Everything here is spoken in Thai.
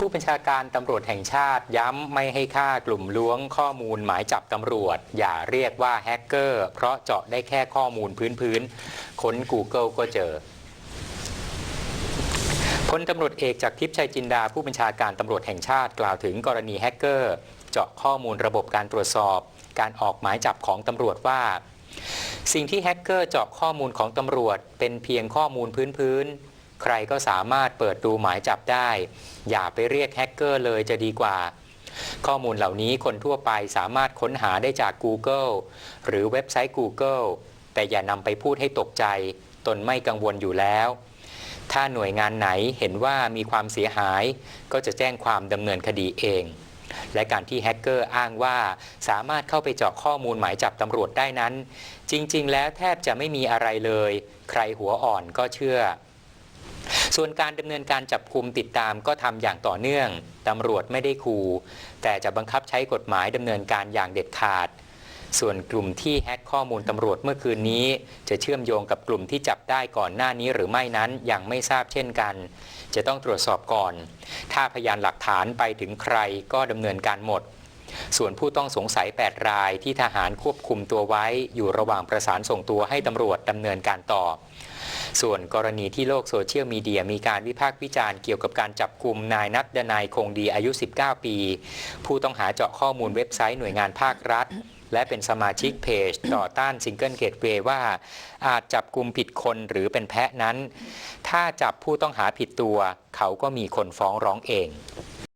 ผู้บัญชาการตำรวจแห่งชาติย้ำไม่ให้ค่ากลุ่มล้วงข้อมูลหมายจับตำรวจ อย่าเรียกว่าแฮกเกอร์ เพราะเจาะได้แค่ข้อมูลพื้นๆค้น Google ก็เจอพลตำรวจเอกจากทิพย์ชัยจินดาผู้บัญชาการตำรวจแห่งชาติกล่าวถึงกรณีแฮกเกอร์ เจาะข้อมูลระบบการตรวจสอบ การออกหมายจับของตำรวจว่า สิ่งที่แฮกเกอร์เจาะข้อมูลของตำรวจ เป็นเพียงข้อมูลพื้นๆ ใครก็สามารถเปิดดูหมายจับได้ อย่าไปเรียกแฮกเกอร์เลยจะดีกว่า ข้อมูลเหล่านี้คนทั่วไปสามารถค้นหาได้จาก Google หรือเว็บไซต์ Google แต่อย่านำไปพูดให้ตกใจ ตนไม่กังวลอยู่แล้ว ถ้าหน่วยงานไหนเห็นว่ามีความเสียหาย ก็จะแจ้งความดำเนินคดีเองและการที่แฮกเกอร์อ้างว่าสามารถเข้าไปเจาะข้อมูลหมายจับตำรวจได้นั้น จริง ๆ แล้วแทบจะไม่มีอะไรเลย ใครหัวอ่อนก็เชื่อ ส่วนการดำเนินการจับคุมติดตามก็ทำอย่างต่อเนื่องตำรวจไม่ได้คูแต่จะบังคับใช้กฎหมายดำเนินการอย่างเด็ดขาด ส่วนกลุ่มที่แฮ็กข้อมูลตำรวจเมื่อคืนนี้ จะเชื่อมโยงกับกลุ่มที่จับได้ก่อนหน้านี้หรือไม่นั้นยังไม่ทราบเช่นกัน จะต้องตรวจสอบก่อน ถ้าพยานหลักฐานไปถึงใครก็ดำเนินการหมดส่วนผู้ต้องสงสัย 8 รายที่ทหารควบคุมตัวไว้ อยู่ระหว่างประสานส่งตัวให้ตำรวจดำเนินการต่อ ส่วนกรณีที่โลกโซเชียลมีเดียมีการวิพากษ์วิจารณ์เกี่ยวกับการจับกลุ่มนายนัดดนายคงดีอายุ 19 ปี ผู้ต้องหาเจาะข้อมูลเว็บไซต์หน่วยงานภาครัฐ และเป็นสมาชิกเพจ ต่อต้านซิงเกิลเกตเวย์ว่า อาจจับกลุ่มผิดคนหรือเป็นแพะนั้น ถ้าจับผู้ต้องหาผิดตัว เขาก็มีคนฟ้องร้องเอง